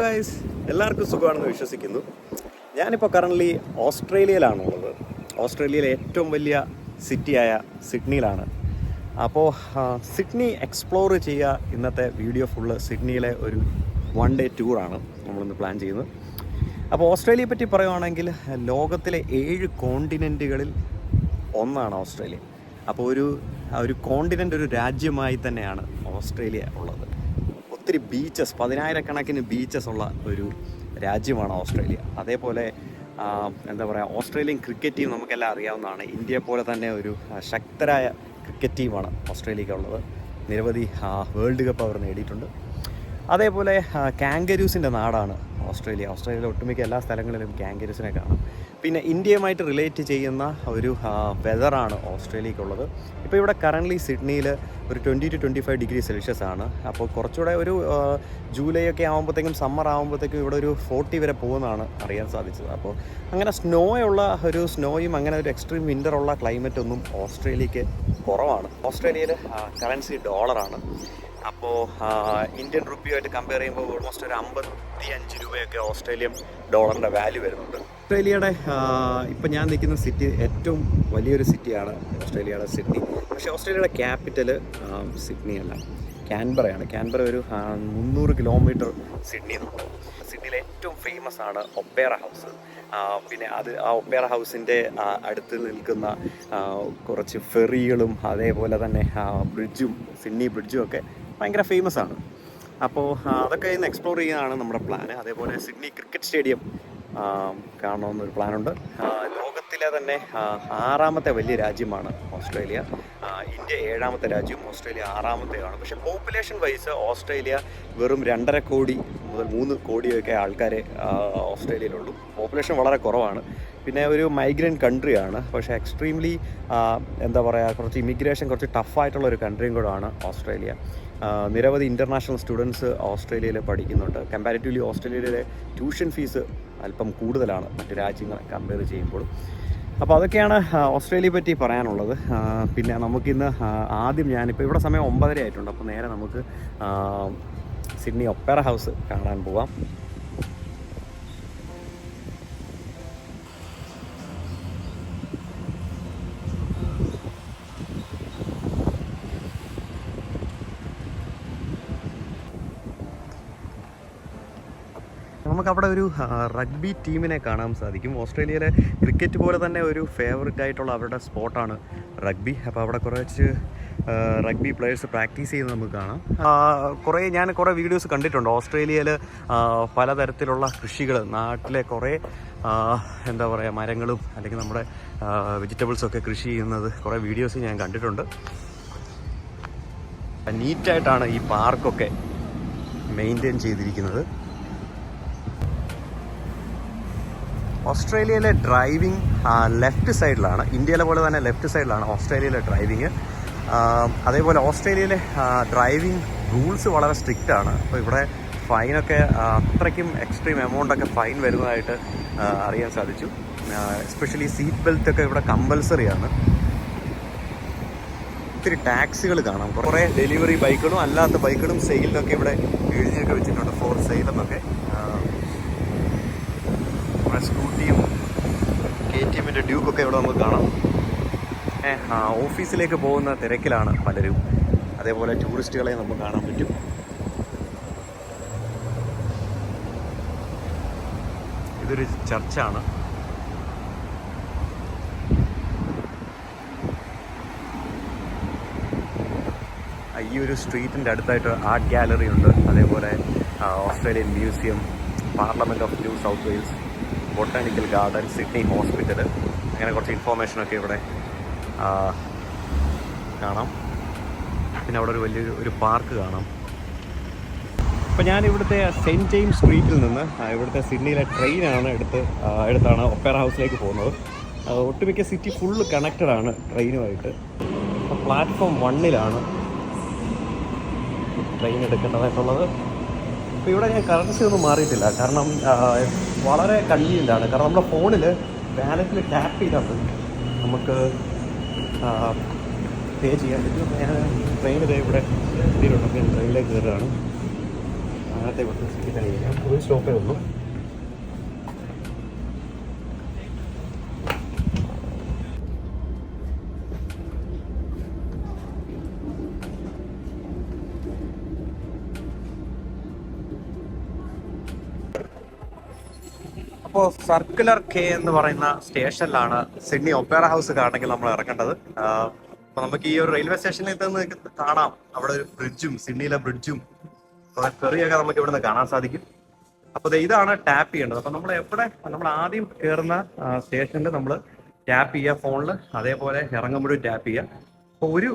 Guys എല്ലാവർക്കും സുഖമാണെന്ന് വിശ്വസിക്കുന്നു. ഞാനിപ്പോൾ കറന്റ്ലി ഓസ്ട്രേലിയയിലാണുള്ളത്. ഓസ്ട്രേലിയയിലെ ഏറ്റവും വലിയ സിറ്റിയായ സിഡ്നിയിലാണ്. അപ്പോൾ സിഡ്നി എക്സ്പ്ലോർ ചെയ്യുക ഇന്നത്തെ വീഡിയോ ഫുള്ള് സിഡ്നിയിലെ ഒരു വൺ ഡേ ടൂറാണ് നമ്മളിന്ന് പ്ലാൻ ചെയ്യുന്നത്. അപ്പോൾ ഓസ്ട്രേലിയയെ പറ്റി പറയുവാണെങ്കിൽ ലോകത്തിലെ ഏഴ് കോണ്ടിനെന്റുകളിൽ ഒന്നാണ് ഓസ്ട്രേലിയ. അപ്പോൾ ഒരു ഒരു കോണ്ടിനെന്റ് ഒരു രാജ്യമായി തന്നെയാണ് ഓസ്ട്രേലിയ ഉള്ളത്. ഒത്തിരി ബീച്ചസ് പതിനായിരക്കണക്കിന് ബീച്ചസ് ഉള്ള ഒരു രാജ്യമാണ് ഓസ്ട്രേലിയ. അതേപോലെ എന്താ പറയുക ഓസ്ട്രേലിയൻ ക്രിക്കറ്റ് ടീം നമുക്കെല്ലാം അറിയാവുന്നതാണ്. ഇന്ത്യയെ പോലെ തന്നെ ഒരു ശക്തരായ ക്രിക്കറ്റ് ടീമാണ് ഓസ്ട്രേലിയക്കുള്ളത്. നിരവധി വേൾഡ് കപ്പ് അവർ നേടിയിട്ടുണ്ട്. അതേപോലെ കാങ്കരൂസിന്റെ നാടാണ് ഓസ്ട്രേലിയ. ഓസ്ട്രേലിയയിലെ ഒട്ടുമിക്ക എല്ലാ സ്ഥലങ്ങളിലും കാങ്കരൂസിനെ കാണാം. പിന്നെ ഇന്ത്യയുമായിട്ട് റിലേറ്റ് ചെയ്യുന്ന ഒരു വെതറാണ് ഓസ്ട്രേലിയക്കുള്ളത്. ഇപ്പോൾ ഇവിടെ കറന്റ്ലി സിഡ്നിയിൽ ഒരു twenty two twenty five degree Celsius ആണ്. അപ്പോൾ കുറച്ചുകൂടെ ഒരു ജൂലൈ ഒക്കെ ആകുമ്പോഴത്തേക്കും സമ്മർ ആകുമ്പോഴത്തേക്കും ഇവിടെ ഒരു ഫോർട്ടി വരെ പോകുന്നതാണ് അറിയാൻ സാധിച്ചത്. അപ്പോൾ അങ്ങനെ സ്നോ ഉള്ള ഒരു സ്നോയും അങ്ങനെ ഒരു എക്സ്ട്രീം വിന്റർ ഉള്ള ക്ലൈമറ്റ് ഒന്നും ഓസ്ട്രേലിയക്ക് കുറവാണ്. ഓസ്ട്രേലിയയിൽ കറൻസി ഡോളറാണ് അപ്പോൾ ഇന്ത്യൻ റുപ്പിയുമായിട്ട് കമ്പയർ ചെയ്യുമ്പോൾ ഓൾമോസ്റ്റ് ഒരു അമ്പത്തി അഞ്ച് രൂപയൊക്കെ ഓസ്ട്രേലിയൻ ഡോളറിന്റെ വാല്യൂ വരുന്നുണ്ട്. ഓസ്ട്രേലിയയുടെ ഇപ്പം ഞാൻ നിൽക്കുന്ന സിറ്റി ഏറ്റവും വലിയൊരു സിറ്റിയാണ് ഓസ്ട്രേലിയയുടെ സിഡ്നി. പക്ഷേ ഓസ്ട്രേലിയയുടെ ക്യാപിറ്റൽ സിഡ്നി അല്ല ക്യാൻബറയാണ് ക്യാൻബറ ഒരു മുന്നൂറ് കിലോമീറ്റർ സിഡ്നി എന്നുണ്ട് സിഡ്നിയിലെ ഏറ്റവും ഫേമസ് ആണ് ഒപ്പേറ ഹൗസ്. പിന്നെ അത് ആ ഒപ്പേറ ഹൗസിന്റെ അടുത്ത് നിൽക്കുന്ന കുറച്ച് ഫെറികളും അതേപോലെ തന്നെ ബ്രിഡ്ജും സിഡ്നി ബ്രിഡ്ജും ഒക്കെ ഭയങ്കര ഫേമസ് ആണ്. അപ്പോൾ അതൊക്കെ ഇന്ന് എക്സ്പ്ലോർ ചെയ്യാനാണ് നമ്മുടെ പ്ലാൻ അതേപോലെ സിഡ്നി ക്രിക്കറ്റ് സ്റ്റേഡിയം കാണണമെന്നൊരു പ്ലാനുണ്ട്. ലോകത്തിലെ തന്നെ ആറാമത്തെ വലിയ രാജ്യമാണ് ഓസ്ട്രേലിയ. ഇന്ത്യ ഏഴാമത്തെ രാജ്യം ഓസ്ട്രേലിയ ആറാമത്തെയാണ്. പക്ഷേ പോപ്പുലേഷൻ വൈസ് ഓസ്ട്രേലിയ വെറും രണ്ടര കോടി മുതൽ മൂന്ന് കോടിയൊക്കെ ആൾക്കാരെ ഓസ്ട്രേലിയയിലുള്ളൂ. പോപ്പുലേഷൻ വളരെ കുറവാണ്. പിന്നെ ഒരു മൈഗ്രന്റ് കൺട്രിയാണ് പക്ഷേ എക്സ്ട്രീംലി എന്താ പറയുക കുറച്ച് ഇമിഗ്രേഷൻ കുറച്ച് ടഫായിട്ടുള്ള ഒരു കൺട്രിയും കൂടെയാണ് ഓസ്ട്രേലിയ. നിരവധി ഇന്റർനാഷണൽ സ്റ്റുഡൻസ് ഓസ്ട്രേലിയയിൽ പഠിക്കുന്നുണ്ട്. കമ്പാരിറ്റീവ്ലി ഓസ്ട്രേലിയയിലെ ട്യൂഷൻ ഫീസ് അല്പം കൂടുതലാണ് മറ്റു രാജ്യങ്ങളെ കമ്പയർ ചെയ്യുമ്പോൾ അപ്പോൾ അതൊക്കെയാണ് ഓസ്ട്രേലിയയെ പറ്റി പറയാനുള്ളത്. പിന്നെ നമുക്കിന്ന് ആദ്യം ഞാനിപ്പോൾ ഇവിടെ സമയം ഒമ്പതര ആയിട്ടുണ്ട്. അപ്പോൾ നേരെ നമുക്ക് സിഡ്നി ഒപ്പേറ ഹൗസ് കാണാൻ പോവാം. നമുക്ക് അവിടെ ഒരു റഗ്ബി ടീമിനെ കാണാൻ സാധിക്കും. ഓസ്ട്രേലിയയിലെ ക്രിക്കറ്റ് പോലെ തന്നെ ഒരു ഫേവററ്റ് ആയിട്ടുള്ള അവരുടെ സ്പോട്ടാണ് റഗ്ബി അപ്പോൾ അവിടെ കുറച്ച് റഗ്ബി പ്ലെയേഴ്സ് പ്രാക്ടീസ് ചെയ്യുന്നത് നമുക്ക് കാണാം. കുറേ ഞാൻ കുറേ വീഡിയോസ് കണ്ടിട്ടുണ്ട്. ഓസ്ട്രേലിയയിൽ പലതരത്തിലുള്ള കൃഷികൾ നാട്ടിലെ കുറേ എന്താ പറയുക മരങ്ങളും അല്ലെങ്കിൽ നമ്മുടെ വെജിറ്റബിൾസൊക്കെ കൃഷി ചെയ്യുന്നത് കുറേ വീഡിയോസ് ഞാൻ കണ്ടിട്ടുണ്ട്. നീറ്റായിട്ടാണ് ഈ പാർക്കൊക്കെ മെയിന്റെയിൻ ചെയ്തിരിക്കുന്നത്. ഓസ്ട്രേലിയയിലെ ഡ്രൈവിംഗ് ലെഫ്റ്റ് സൈഡിലാണ്. ഇന്ത്യയിലെ പോലെ തന്നെ ലെഫ്റ്റ് സൈഡിലാണ് ഓസ്ട്രേലിയയിലെ ഡ്രൈവിങ് അതേപോലെ ഓസ്ട്രേലിയയിലെ ഡ്രൈവിംഗ് റൂൾസ് വളരെ സ്ട്രിക്റ്റ് ആണ്. അപ്പോൾ ഇവിടെ ഫൈനൊക്കെ അത്രയ്ക്കും എക്സ്ട്രീം എമൗണ്ടൊക്കെ ഫൈൻ വരുന്നതായിട്ട് അറിയാൻ സാധിച്ചു. എസ്പെഷ്യലി സീറ്റ് ബെൽറ്റ് ഒക്കെ ഇവിടെ കമ്പൽസറി ആണ്. ഒത്തിരി ടാക്സികൾ കാണാം. കുറേ ഡെലിവറി ബൈക്കുകളും അല്ലാത്ത ബൈക്കുകളും സെയിലിലൊക്കെ ഇവിടെ എഴുതിയൊക്കെ വെച്ചിട്ടുണ്ട് ഫോർ നമ്മുടെ സ്കൂട്ടിയും കെ ടി എമ്മിന്റെ ഡ്യൂക്കൊക്കെ ഇവിടെ നമുക്ക് കാണാം. ഏഹ് ആ, ഓഫീസിലേക്ക് പോകുന്ന തിരക്കിലാണ് പലരും. അതേപോലെ ടൂറിസ്റ്റുകളെ നമുക്ക് കാണാൻ പറ്റും. ഇതൊരു ചർച്ചാണ്. ഈ ഒരു സ്ട്രീറ്റിന്റെ അടുത്തായിട്ട് ആർട്ട് ഗാലറി ഉണ്ട്. അതേപോലെ Australian museum parliament of New South Wales. Botanical garden Sydney hospital അങ്ങനെ കുറച്ച് ഇൻഫോർമേഷനൊക്കെ ഇവിടെ കാണാം. പിന്നെ അവിടെ ഒരു വലിയൊരു ഒരു പാർക്ക് കാണാം. അപ്പോൾ ഞാൻ ഇവിടുത്തെ സെന്റ് ജെയിംസ് സ്ട്രീറ്റിൽ നിന്ന് ഇവിടുത്തെ സിഡ്നിയിലെ ട്രെയിനാണ് എടുത്ത് എടുത്താണ് ഒപ്പേറ ഹൗസിലേക്ക് പോകുന്നത്. ഒട്ടുമിക്ക സിറ്റി ഫുള്ള് കണക്റ്റഡ് ആണ് ട്രെയിനുമായിട്ട്. പ്ലാറ്റ്ഫോം വണ്ണിലാണ് ട്രെയിൻ എടുക്കേണ്ടതായിട്ടുള്ളത്. അപ്പോൾ ഇവിടെ ഞാൻ കറൻസി ഒന്നും മാറിയിട്ടില്ല. കാരണം വളരെ കൺവീനിയന്റാണ് കാരണം നമ്മുടെ ഫോണിൽ വാലറ്റിൽ ടാപ്പ് ചെയ്താൽ നമുക്ക് പേ ചെയ്യാൻ പറ്റും. ഞാൻ ട്രെയിനിൽ ഇവിടെ എത്തിയിട്ടുണ്ട് ട്രെയിനിലേക്ക് കയറുകയാണ് അങ്ങനത്തെ കുറച്ച് ഒരു സ്റ്റോപ്പേ ഉള്ളൂ അപ്പോൾ സർക്കുലർ കെ എന്ന് പറയുന്ന സ്റ്റേഷനിലാണ് സിഡ്നി ഒപ്പേറ ഹൗസ് കാണണമെങ്കിൽ നമ്മൾ ഇറങ്ങേണ്ടത്. അപ്പൊ നമുക്ക് ഈ ഒരു റെയിൽവേ സ്റ്റേഷനിൽ നിന്ന് കാണാം. അവിടെ ഒരു ബ്രിഡ്ജും സിഡ്നിയിലെ ബ്രിഡ്ജും ഫെറിയൊക്കെ നമുക്ക് ഇവിടുന്ന് കാണാൻ സാധിക്കും. അപ്പൊ ഇതാണ് ടാപ്പ് ചെയ്യേണ്ടത്. അപ്പൊ നമ്മൾ എവിടെ നമ്മൾ ആദ്യം കയറുന്ന സ്റ്റേഷനിൽ നമ്മൾ ടാപ്പ് ചെയ്യുക ഫോണിൽ അതേപോലെ ഇറങ്ങുമ്പോഴും ടാപ്പ് ചെയ്യുക. അപ്പോൾ ഒരു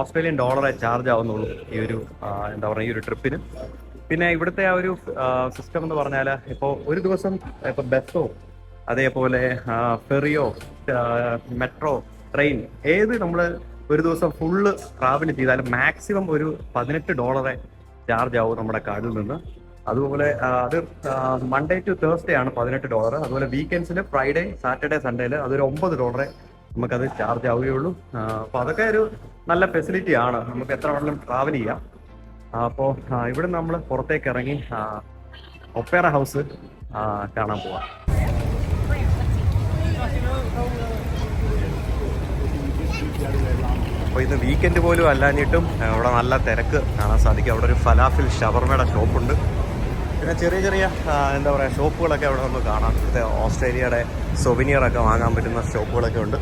ഓസ്ട്രേലിയൻ ഡോളറെ ചാർജ് ആവുന്നുള്ളൂ ഈ ഒരു എന്താ പറയുക ഈ ഒരു ട്രിപ്പിന് പിന്നെ ഇവിടുത്തെ ആ ഒരു സിസ്റ്റം എന്ന് പറഞ്ഞാൽ ഇപ്പോൾ ഒരു ദിവസം ഇപ്പോൾ ബസ്സോ അതേപോലെ ഫെറിയോ മെട്രോ ട്രെയിൻ ഏത് നമ്മൾ ഒരു ദിവസം ഫുള്ള് ട്രാവൽ ചെയ്താലും മാക്സിമം ഒരു പതിനെട്ട് ഡോളറെ ചാർജ് ആവും നമ്മുടെ കാർഡിൽ നിന്ന്. അതുപോലെ അത് മൺഡേ ടു തേഴ്സ്ഡേ ആണ് പതിനെട്ട് ഡോളർ അതുപോലെ വീക്കെൻഡ്സിൽ ഫ്രൈഡേ സാറ്റർഡേ സൺഡേയിൽ അതൊരു ഒമ്പത് ഡോളറെ നമുക്കത് ചാർജ് ആവുകയുള്ളൂ. അപ്പോൾ അതൊക്കെ ഒരു നല്ല ഫെസിലിറ്റി ആണ്. നമുക്ക് എത്ര വേണമെങ്കിലും ട്രാവൽ ചെയ്യാം. അപ്പോൾ ഇവിടെ നമ്മൾ പുറത്തേക്ക് ഇറങ്ങി ഒപ്പേറ ഹൗസ് കാണാൻ പോവാം. അപ്പോൾ ഇന്ന് വീക്കെൻഡ് പോലും അല്ലാഞ്ഞിട്ടും അവിടെ നല്ല തിരക്ക് കാണാൻ സാധിക്കും. അവിടെ ഒരു ഫലാഫിൽ ഷവർമയുടെ ഷോപ്പുണ്ട് പിന്നെ ചെറിയ ചെറിയ എന്താ പറയുക ഷോപ്പുകളൊക്കെ അവിടെ നമുക്ക് കാണാം. ഇവിടുത്തെ ഓസ്ട്രേലിയയുടെ സൊവിനിയറൊക്കെ വാങ്ങാൻ പറ്റുന്ന ഷോപ്പുകളൊക്കെ ഉണ്ട്.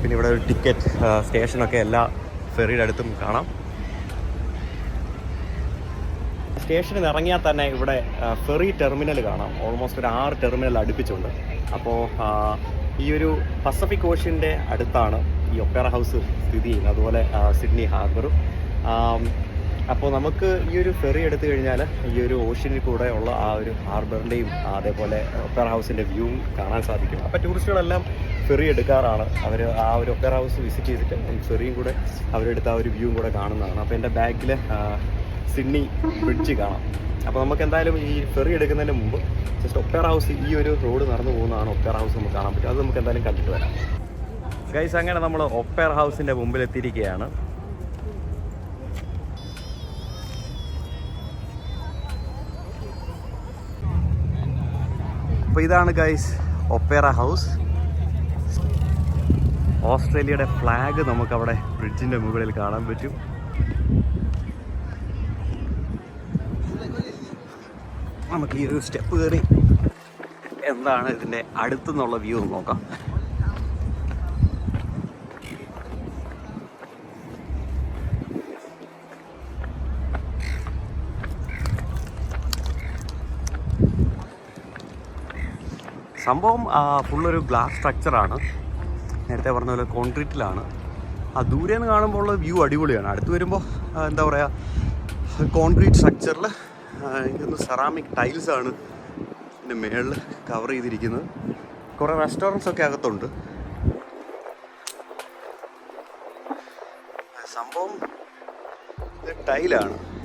പിന്നെ ഇവിടെ ഒരു ടിക്കറ്റ് സ്റ്റേഷനൊക്കെ എല്ലാ ഫെറിയുടെ അടുത്തും കാണാം. സ്റ്റേഷനിൽ നിന്ന് ഇറങ്ങിയാൽ തന്നെ ഇവിടെ ഫെറി ടെർമിനൽ കാണാം. ഓൾമോസ്റ്റ് ഒരു ആറ് ടെർമിനൽ അടുപ്പിച്ചുണ്ട്. അപ്പോൾ ഈ ഒരു പസഫിക് ഓഷ്യന്റെ അടുത്താണ് ഈ ഒപ്പേറ ഹൗസ് സ്ഥിതി ചെയ്യുന്നത്. അതുപോലെ സിഡ്നി ഹാർബറും അപ്പോൾ നമുക്ക് ഈ ഒരു ഫെറി എടുത്തു കഴിഞ്ഞാൽ ഈ ഒരു ഓഷ്യനിൽ കൂടെ ഉള്ള ആ ഒരു ഹാർബറിന്റെയും അതേപോലെ ഒപ്പേറ ഹൗസിന്റെ വ്യൂവും കാണാൻ സാധിക്കും. അപ്പോൾ ടൂറിസ്റ്റുകളെല്ലാം ഫെറി എടുക്കാറാണ്. അവർ ആ ഒരു ഒപ്പേറ ഹൗസ് വിസിറ്റ് ചെയ്തിട്ട് ഫെറിയും കൂടെ അവരെടുത്ത് ആ ഒരു വ്യൂവും കൂടെ കാണുന്നതാണ്. അപ്പോൾ എന്റെ ബാക്കിൽ സിഡ്നി ബ്രിഡ്ജ് കാണാം. അപ്പോൾ നമുക്ക് എന്തായാലും ഈ ഫെറി എടുക്കുന്നതിന് മുമ്പ് ജസ്റ്റ് ഒപ്പേർ ഹൗസ് ഈ ഒരു റോഡ് നടന്നു പോകുന്നതാണ് ഒപ്പേർ ഹൗസ് നമുക്ക് കാണാൻ പറ്റും അത് നമുക്ക് എന്തായാലും കണ്ടിട്ട് വരാം. ഗൈസ് അങ്ങനെ നമ്മൾ ഒപ്പേർ ഹൗസിന്റെ മുമ്പിൽ എത്തിയിരിക്കുകയാണ് അപ്പോൾ ഇതാണ് ഗൈസ് ഒപ്പേറ ഹൗസ് ഓസ്ട്രേലിയയുടെ ഫ്ലാഗ് നമുക്കവിടെ ബ്രിഡ്ജിന്റെ മുകളിൽ കാണാൻ പറ്റും. നമുക്ക് ഈ ഒരു സ്റ്റെപ്പ് കയറി. എന്താണ് ഇതിന്റെ അടുത്തുനിന്നുള്ള വ്യൂ നോക്കാം. സംഭവം ഫുള്ളൊരു ഗ്ലാസ് സ്ട്രക്ചറാണ് നേരത്തെ പറഞ്ഞ പോലെ കോൺക്രീറ്റിലാണ് ആ ദൂരെ നിന്ന് കാണുമ്പോൾ ഉള്ള വ്യൂ അടിപൊളിയാണ്. അടുത്ത് വരുമ്പോൾ എന്താ പറയുക കോൺക്രീറ്റ് സ്ട്രക്ചറിൽ ഇതൊന്ന് സെറാമിക് ടൈൽസ് ആണ് ഇതിന്റെ മേളിൽ കവർ ചെയ്തിരിക്കുന്നത്. കുറേ റെസ്റ്റോറന്റ്സ് ഒക്കെ അകത്തുണ്ട്. സംഭവം ഇത് ടൈലാണ്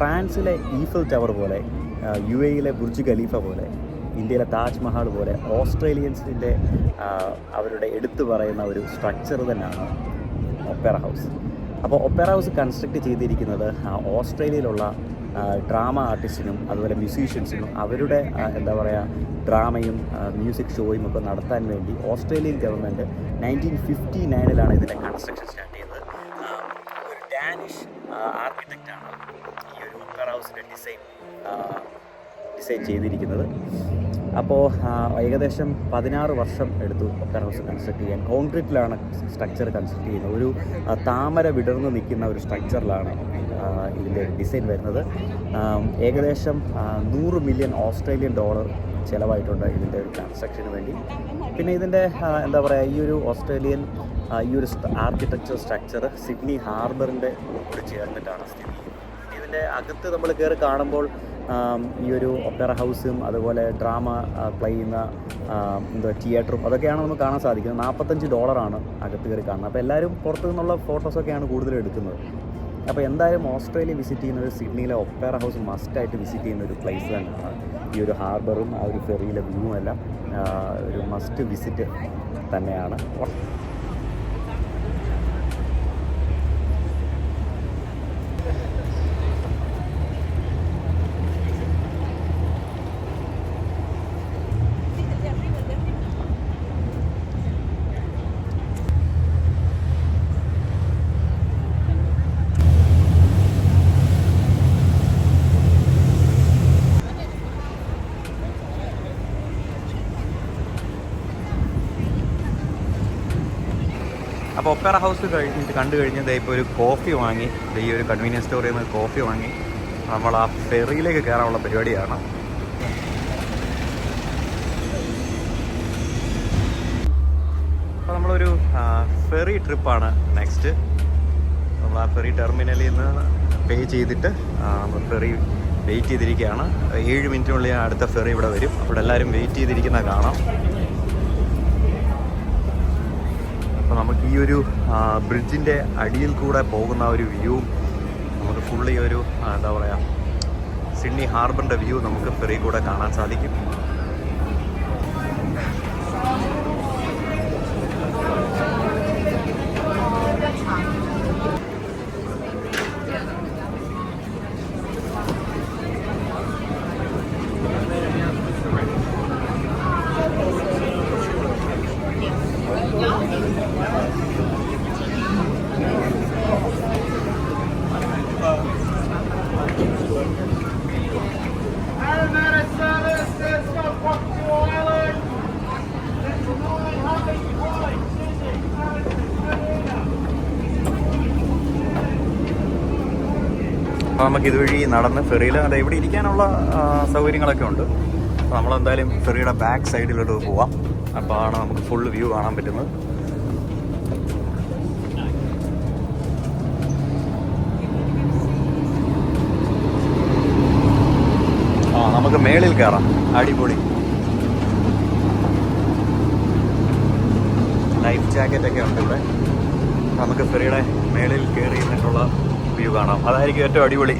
ഫ്രാൻസിലെ ഈഫൽ ടവർ പോലെ യു എയിലെ ബുർജ് ഖലീഫ പോലെ ഇന്ത്യയിലെ താജ്മഹൽ പോലെ ഓസ്ട്രേലിയൻസിന്റെ അവരുടെ എടുത്തു പറയുന്ന ഒരു സ്ട്രക്ചർ തന്നെയാണ് ഒപ്പേറ ഹൗസ്. അപ്പോൾ ഒപ്പേറ ഹൗസ് കൺസ്ട്രക്ട് ചെയ്തിരിക്കുന്നത് ഓസ്ട്രേലിയയിലുള്ള ഡ്രാമ ആർട്ടിസ്റ്റിനും അതുപോലെ മ്യൂസീഷ്യൻസിനും അവരുടെ എന്താ പറയുക ഡ്രാമയും മ്യൂസിക് ഷോയും ഒക്കെ നടത്താൻ വേണ്ടി ഓസ്ട്രേലിയൻ ഗവൺമെന്റ് നയന്റീൻ ഫിഫ്റ്റി നയനിലാണ് ഇതിന്റെ കൺസ്ട്രക്ഷൻ സ്റ്റാർട്ട് ആ, ഡാനിഷ് ആർക്കിടെക്റ്റാണ് ഈ ഒരു ഒപ്പേറ ഹൗസിന്റെ ഡിസൈൻ ഡിസൈൻ ചെയ്തിരിക്കുന്നത്. അപ്പോൾ ഏകദേശം പതിനാറ് വർഷം എടുത്തു ഒപ്പേറ ഹൗസ് കൺസ്ട്രക്ട് ചെയ്യാൻ. കോൺക്രീറ്റിലാണ് സ്ട്രക്ചർ കൺസ്ട്രക്ട് ചെയ്യുന്നത്. ഒരു താമര വിടർന്ന് നിൽക്കുന്ന ഒരു സ്ട്രക്ചറിലാണ് ഇതിന്റെ ഡിസൈൻ വരുന്നത്. ഏകദേശം നൂറ് മില്യൺ ഓസ്ട്രേലിയൻ ഡോളർ ചിലവായിട്ടുണ്ട് ഇതിന്റെ ഒരു കൺസ്ട്രക്ഷന് വേണ്ടി. പിന്നെ ഇതിന്റെ എന്താ പറയുക ഈ ഒരു ഓസ്ട്രേലിയൻ ഈ ഒരു ആർക്കിടെക്ചർ സ്ട്രക്ചർ സിഡ്നി ഹാർബറിന്റെ കൂടെ ചേർന്നിട്ടാണ് സ്ഥിതി ചെയ്യുന്നത്. ഇതിന്റെ അകത്ത് നമ്മൾ കയറി കാണുമ്പോൾ ഈ ഒരു ഒപ്പേറ ഹൗസും അതുപോലെ ഡ്രാമ പ്ലേ ചെയ്യുന്ന എന്താ തിയേറ്ററും അതൊക്കെയാണ് നമുക്ക് കാണാൻ സാധിക്കുന്നത്. നാൽപ്പത്തഞ്ച് ഡോളറാണ് അകത്ത് കയറി കാണുന്നത്. അപ്പോൾ എല്ലാവരും പുറത്തു നിന്നുള്ള ഫോട്ടോസൊക്കെയാണ് കൂടുതലും എടുക്കുന്നത്. അപ്പോൾ എന്തായാലും ഓസ്ട്രേലിയ വിസിറ്റ് ചെയ്യുന്നത് സിഡ്നിയിലെ ഒപ്പേറ ഹൗസ് മസ്റ്റായിട്ട് വിസിറ്റ് ചെയ്യുന്ന ഒരു പ്ലേസ് തന്നെയാണ്. ഈ ഒരു ഹാർബറും ആ ഒരു ഫെറിയിലെ വ്യൂവും എല്ലാം ഒരു മസ്റ്റ് വിസിറ്റ് തന്നെയാണ്. അപ്പോൾ ഒപ്പേറ ഹൗസ് കഴിഞ്ഞിട്ട് കണ്ടു കഴിഞ്ഞ് ദേ ഇപ്പോൾ ഒരു കോഫി വാങ്ങി. ഈ ഒരു കൺവീനിയൻസ് സ്റ്റോറിൽ നിന്ന് കോഫി വാങ്ങി. നമ്മൾ ആ ഫെറിയിലേക്ക് കയറാനുള്ള പരിപാടിയാണ്. അപ്പോൾ നമ്മളൊരു ഫെറി ട്രിപ്പാണ് നെക്സ്റ്റ്. നമ്മൾ ആ ഫെറി ടെർമിനലിൽ നിന്ന് പേ ചെയ്തിട്ട് ഫെറി വെയിറ്റ് ചെയ്തിരിക്കുകയാണ്. ഏഴ് മിനിറ്റിനുള്ളിൽ അടുത്ത ഫെറി ഇവിടെ വരും. അവിടെ എല്ലാവരും വെയിറ്റ് ചെയ്തിരിക്കുന്ന കാണാം. അപ്പോൾ നമുക്ക് ഈ ഒരു ബ്രിഡ്ജിന്റെ അടിയിൽ കൂടെ പോകുന്ന ഒരു വ്യൂ നമുക്ക് ഫുള്ളി ഒരു എന്താ പറയുക സിഡ്നി ഹാർബറിന്റെ വ്യൂ നമുക്ക് ഫെറി കൂടെ കാണാൻ സാധിക്കും. നമുക്ക് ഇതുവഴി നടന്ന് ഫെറിയിൽ അത് ഇവിടെ ഇരിക്കാനുള്ള സൗകര്യങ്ങളൊക്കെ ഉണ്ട്. അപ്പോൾ നമ്മളെന്തായാലും ഫെറിയുടെ ബാക്ക് സൈഡിലോട്ട് പോവാം. അപ്പോൾ ആണ് നമുക്ക് ഫുൾ വ്യൂ കാണാൻ പറ്റുന്നത്. ആ നമുക്ക് മേളിൽ കയറാം അടിപൊളി. ലൈഫ് ജാക്കറ്റൊക്കെ ഉണ്ട് ഇവിടെ. നമുക്ക് ഫെറിയുടെ മേളിൽ കയറി നിന്നിട്ടുള്ള വ്യൂ കാണാം. അതായിരിക്കും ഏറ്റവും അടിപൊളി.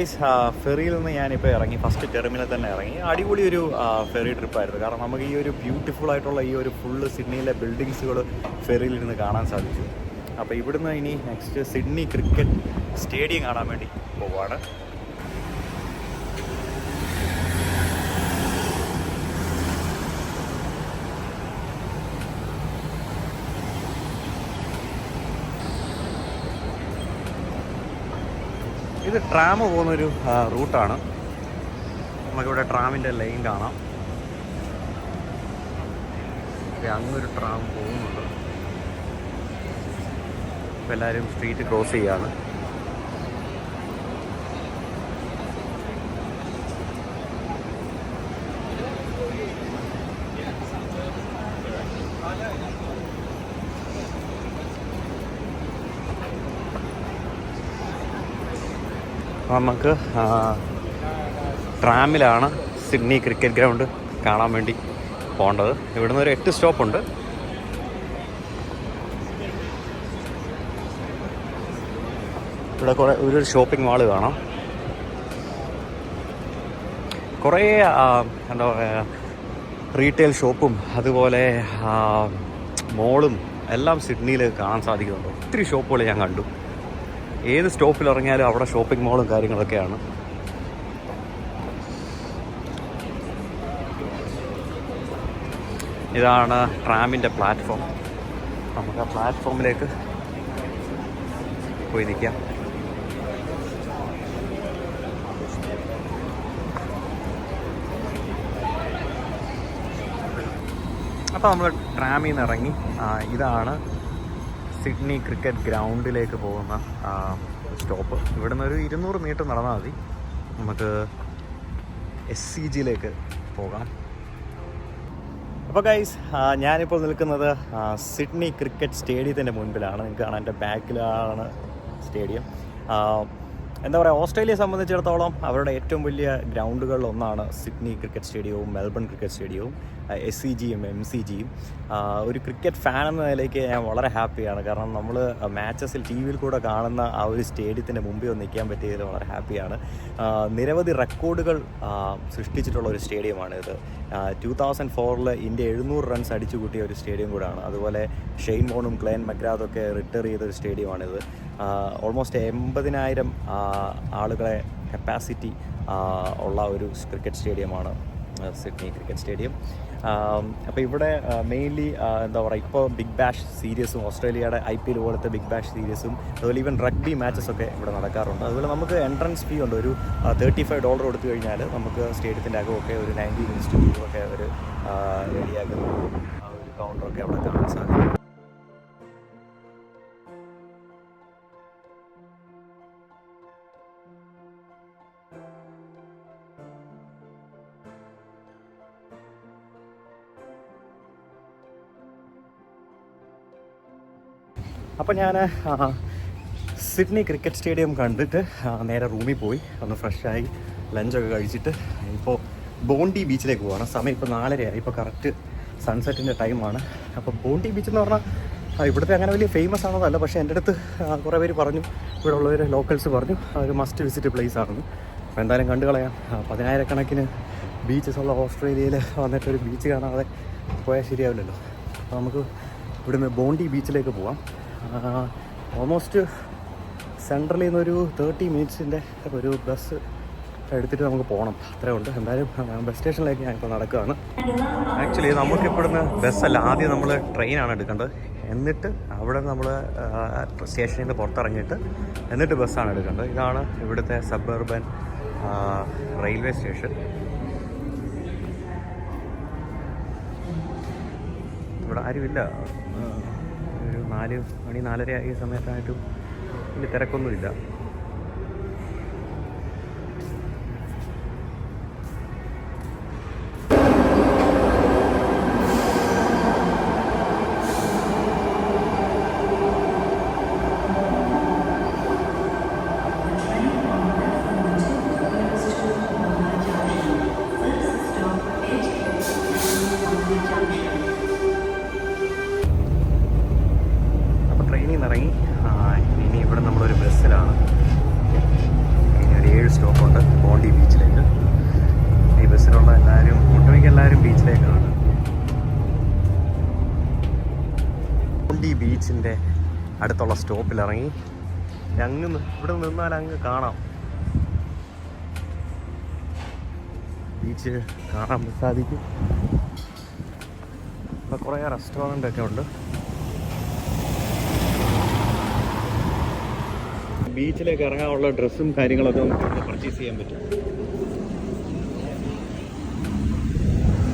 ഗൈസ് ഫെറിയിൽ നിന്ന് ഞാനിപ്പോൾ ഇറങ്ങി ഫസ്റ്റ് ടെർമിനൽ തന്നെ ഇറങ്ങി. അടിപൊളി ഒരു ഫെറി ട്രിപ്പായിരുന്നു കാരണം നമുക്ക് ഈ ഒരു ബ്യൂട്ടിഫുൾ ആയിട്ടുള്ള ഈ ഒരു ഫുള്ള് സിഡ്നിയിലെ ബിൽഡിങ്സുകൾ ഫെറിയിൽ ഇരുന്ന് കാണാൻ സാധിച്ചു. അപ്പോൾ ഇവിടുന്ന് ഇനി നെക്സ്റ്റ് സിഡ്നി ക്രിക്കറ്റ് സ്റ്റേഡിയം കാണാൻ വേണ്ടി പോവാണ്. ഇത് ട്രാം പോകുന്നൊരു റൂട്ടാണ്. നമുക്കിവിടെ ട്രാമിന്റെ ലൈൻ കാണാം. അങ്ങൊരു ട്രാം പോകുന്നുണ്ട്. ഇപ്പം എല്ലാവരും സ്ട്രീറ്റ് ക്രോസ് ചെയ്യാണ്. നമുക്ക് ട്രാമിലാണ് സിഡ്നി ക്രിക്കറ്റ് ഗ്രൗണ്ട് കാണാൻ വേണ്ടി പോകേണ്ടത്. ഇവിടുന്ന് ഒരു എട്ട് സ്റ്റോപ്പുണ്ട് ഇവിടെ കുറേ ഒരു ഷോപ്പിംഗ് മാൾ കാണാം. കുറേ എന്താ പറയുക റീറ്റെയിൽ ഷോപ്പും അതുപോലെ മോളും എല്ലാം സിഡ്നിയിൽ കാണാൻ സാധിക്കുന്നുണ്ട്. ഒത്തിരി ഷോപ്പുകൾ ഞാൻ കണ്ടു. ഏത് സ്റ്റോപ്പിൽ ഇറങ്ങിയാലും അവിടെ ഷോപ്പിംഗ് മോളും കാര്യങ്ങളൊക്കെയാണ്. ഇതാണ് ട്രാമിന്റെ പ്ലാറ്റ്ഫോം. നമുക്ക് ആ പ്ലാറ്റ്ഫോമിലേക്ക് പോയി നിൽക്കാം. അപ്പോൾ നമ്മൾ ട്രാമിൽ നിന്ന് ഇറങ്ങി. ഇതാണ് സിഡ്നി ക്രിക്കറ്റ് ഗ്രൗണ്ടിലേക്ക് പോകുന്ന സ്റ്റോപ്പ്. ഇവിടെ നിന്ന് ഒരു ഇരുന്നൂറ് മീറ്റർ നടന്നാൽ മതി. നമുക്ക് എസ് സി ജിയിലേക്ക് പോകാം. അപ്പോൾ ഗൈസ് ഞാനിപ്പോൾ നിൽക്കുന്നത് സിഡ്നി ക്രിക്കറ്റ് സ്റ്റേഡിയത്തിന്റെ മുൻപിലാണ്. നിങ്ങൾക്ക് കാണാൻ എന്റെ ബാക്കിലാണ് സ്റ്റേഡിയം. എന്താ പറയുക ഓസ്ട്രേലിയയെ സംബന്ധിച്ചിടത്തോളം അവരുടെ ഏറ്റവും വലിയ ഗ്രൗണ്ടുകളിൽ ഒന്നാണ് സിഡ്നി ക്രിക്കറ്റ് സ്റ്റേഡിയവും മെൽബൺ ക്രിക്കറ്റ് സ്റ്റേഡിയവും എസ് സി ജിയും എം സി ജിയും ഒരു ക്രിക്കറ്റ് ഫാൻ എന്ന നിലയ്ക്ക് ഞാൻ വളരെ ഹാപ്പിയാണ്. കാരണം നമ്മൾ മാച്ചസിൽ ടി വിയിൽ കൂടെ കാണുന്ന ആ ഒരു സ്റ്റേഡിയത്തിന്റെ മുമ്പിൽ ഒന്ന് നിൽക്കാൻ പറ്റിയതിൽ വളരെ ഹാപ്പിയാണ്. നിരവധി റെക്കോർഡുകൾ സൃഷ്ടിച്ചിട്ടുള്ള ഒരു സ്റ്റേഡിയമാണ് ഇത്. ടു തൗസൻഡ് ഫോറിൽ ഇന്ത്യ എഴുന്നൂറ് റൺസ് അടിച്ചു കൂട്ടിയ ഒരു സ്റ്റേഡിയം കൂടാണ്. അതുപോലെ ഷെയ്ൻ മോണും ക്ലെൻ മക്രാദൊക്കെ റിട്ടയർ ചെയ്ത ഒരു സ്റ്റേഡിയമാണിത്. ഓൾമോസ്റ്റ് എൺപതിനായിരം ആളുകളെ കപ്പാസിറ്റി ഉള്ള ഒരു ക്രിക്കറ്റ് സ്റ്റേഡിയമാണ് സിഡ്നി ക്രിക്കറ്റ് സ്റ്റേഡിയം അപ്പോൾ ഇവിടെ മെയിൻലി എന്താ പറയുക ഇപ്പോൾ ബിഗ് ബാഷ് സീരീസും ഓസ്ട്രേലിയയുടെ ഐ പി എൽ പോലത്തെ ബിഗ് ബാഷ് സീരീസും അതുപോലെ ഈവൻ റഗ്ബി മാച്ചസ് ഒക്കെ ഇവിടെ നടക്കാറുണ്ട്. അതുപോലെ നമുക്ക് എൻട്രൻസ് ഫീ ഉണ്ട്. ഒരു തേർട്ടി ഫൈവ് ഡോളർ കൊടുത്തു കഴിഞ്ഞാൽ നമുക്ക് സ്റ്റേഡിയത്തിന്റെ അകമൊക്കെ ഒരു നയന്റി മിനിറ്റ്സ് ഒക്കെ ഒരു റെഡിയാക്കുന്ന ആ ഒരു കൗണ്ടറൊക്കെ അവിടെ കാണാൻ സാധിക്കും. അപ്പോൾ ഞാൻ സിഡ്നി ക്രിക്കറ്റ് സ്റ്റേഡിയം കണ്ടിട്ട് നേരെ റൂമിൽ പോയി ഒന്ന് ഫ്രഷായി ലഞ്ചൊക്കെ കഴിച്ചിട്ട് ഇപ്പോൾ ബോണ്ടി ബീച്ചിലേക്ക് പോവാണ്. സമയം ഇപ്പോൾ നാലരയായി. ഇപ്പോൾ കറക്റ്റ് സൺസെറ്റിന്റെ ടൈമാണ് അപ്പോൾ ബോണ്ടി ബീച്ച് എന്ന് പറഞ്ഞാൽ ഇവിടുത്തെ അങ്ങനെ വലിയ ഫേമസ് ആണെന്നല്ല പക്ഷേ എന്റെ അടുത്ത് കുറേ പേര് പറഞ്ഞു ഇവിടെ ഉള്ളവർ ലോക്കൽസ് പറഞ്ഞു ഒരു മസ്റ്റ് വിസിറ്റ് പ്ലേസ് ആണെന്ന്. അപ്പോൾ എന്തായാലും കണ്ടു കളയാം. പതിനായിരക്കണക്കിന് ബീച്ചസ് ഉള്ള ഓസ്ട്രേലിയയിൽ വന്നിട്ട് ഒരു ബീച്ച് കാണാതെ പോയാൽ ശരിയാവില്ലല്ലോ. അപ്പോൾ നമുക്ക് ഇവിടുന്ന് ബോണ്ടി ബീച്ചിലേക്ക് പോവാം. ഓൾമോസ്റ്റ് സെൻട്രലിൽ നിന്നൊരു തേർട്ടി മിനിറ്റ്സിന്റെ ഒരു ബസ് എടുത്തിട്ട് നമുക്ക് പോകണം അത്രേ ഉണ്ട് എന്തായാലും ബസ് സ്റ്റേഷനിലേക്ക് ഞാനിപ്പോൾ നടക്കുകയാണ്. ആക്ച്വലി നമുക്ക് ഇവിടുന്ന് ബസ്സല്ല ആദ്യം നമ്മൾ ട്രെയിനാണ് എടുക്കേണ്ടത്. എന്നിട്ട് അവിടെ നമ്മൾ സ്റ്റേഷനിൽ നിന്ന് പുറത്തിറങ്ങിയിട്ട് എന്നിട്ട് ബസ്സാണ് എടുക്കേണ്ടത്. ഇതാണ് ഇവിടുത്തെ സബർബൻ റെയിൽവേ സ്റ്റേഷൻ ഇവിടെ ആരുമില്ല. നാല് മണി നാലര ആയ സമയത്തായിട്ടും വലിയ തിരക്കൊന്നുമില്ല. സ്റ്റോപ്പിൽ ഇറങ്ങി അങ്ങ് ഇവിടെ നിന്നാൽ അങ്ങ് കാണാം. ബീച്ച് കാണാൻ സാധിക്കും. ഇപ്പം കുറേ റെസ്റ്റോറന്റ് ഒക്കെ ഉണ്ട്. ബീച്ചിലേക്ക് ഇറങ്ങാനുള്ള ഡ്രസ്സും കാര്യങ്ങളൊക്കെ നമുക്ക് ഇവിടെ പർച്ചേസ് ചെയ്യാൻ പറ്റും.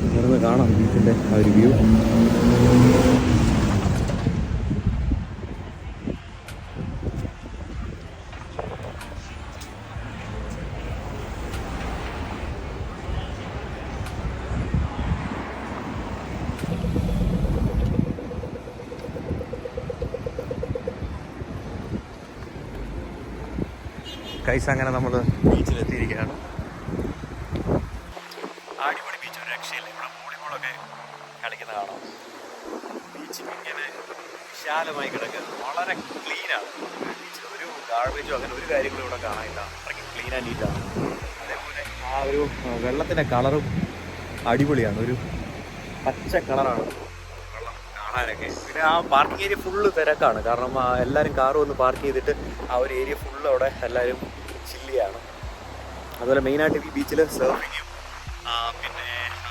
ഇവിടുന്ന് കാണാം ബീച്ചിന്റെ ആ ഒരു വ്യൂ കൈസ് അങ്ങനെ നമ്മൾ ബീച്ചിലെത്തിയിരിക്കുകയാണ്. അടിപൊളി ബീച്ച് ഒരു രക്ഷയില്ല. ഇവിടെ വോളിബോളൊക്കെ കളിക്കുന്ന കാണാം. ബീച്ച് ഇങ്ങനെ വിശാലമായി കിടക്കുന്നത്. വളരെ ക്ലീനാണ് ബീച്ച് ഒരു ഗാർബേജും അങ്ങനെ ഒരു കാര്യങ്ങളും ഇവിടെ കാണാനില്ല. അത്രയ്ക്ക് ക്ലീൻ ആൻഡ് നീറ്റാണ് അതേപോലെ ആ ഒരു വെള്ളത്തിന്റെ കളറും അടിപൊളിയാണ്. ഒരു പച്ച കളറാണ് വെള്ളം പിന്നെ ആ പാർക്കിംഗ് ഏരിയ ഫുള്ള് തിരക്കാണ്. കാരണം എല്ലാവരും കാറ് വന്ന് പാർക്ക് ചെയ്തിട്ട് ആ ഒരു ഏരിയ ഫുള്ള് അവിടെ എല്ലാവരും ചില്ലിയാണ്. അതുപോലെ മെയിനായിട്ട് ഈ ബീച്ചിൽ സർഫിങ്ങും പിന്നെ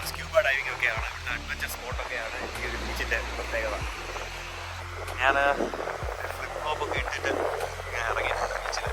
സ്ക്യൂബ ഡൈവിംഗ് ഒക്കെയാണ് ഇവിടുത്തെ അഡ്വഞ്ചർ സ്പോട്ടൊക്കെയാണ് ഈ ഒരു ബീച്ചിന്റെ പ്രത്യേകത. ഞാൻ ഫ്ലിപ്പ് ഒക്കെ ഇട്ടിട്ട് ഞാൻ ഇറങ്ങിയിട്ടുണ്ട് ബീച്ചിൽ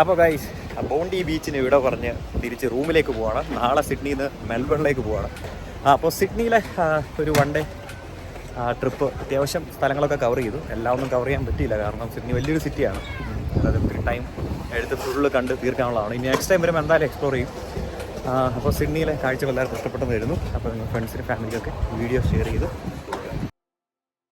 അപ്പോൾ ഗൈസ് ബോണ്ടി ബീച്ചിന് ഇവിടെ പറഞ്ഞ് തിരിച്ച് റൂമിലേക്ക് പോവാണ്. നാളെ സിഡ്നിയിൽ നിന്ന് മെൽബണിലേക്ക് പോവാണ്. അപ്പോൾ സിഡ്നിയിലെ ഒരു വൺ ഡേ ട്രിപ്പ് അത്യാവശ്യം സ്ഥലങ്ങളൊക്കെ കവർ ചെയ്തു. എല്ലാം ഒന്നും കവർ ചെയ്യാൻ പറ്റിയില്ല. കാരണം സിഡ്നി വലിയൊരു സിറ്റിയാണ് അതായത് ഒത്തിരി ടൈം എടുത്ത് ഫുള്ള് കണ്ട് തീർക്കാനുള്ളതാണ്. ഇനി നെക്സ്റ്റ് ടൈം വരുമ്പോൾ എന്തായാലും എക്സ്പ്ലോർ ചെയ്യും. അപ്പോൾ സിഡ്നിയിലെ കാഴ്ചകൾ എല്ലാവർക്കും ഇഷ്ടപ്പെട്ടെന്ന് വരുന്നു അപ്പോൾ ഫ്രണ്ട്സിനും ഫാമിലിക്കൊക്കെ വീഡിയോ ഷെയർ ചെയ്ത്.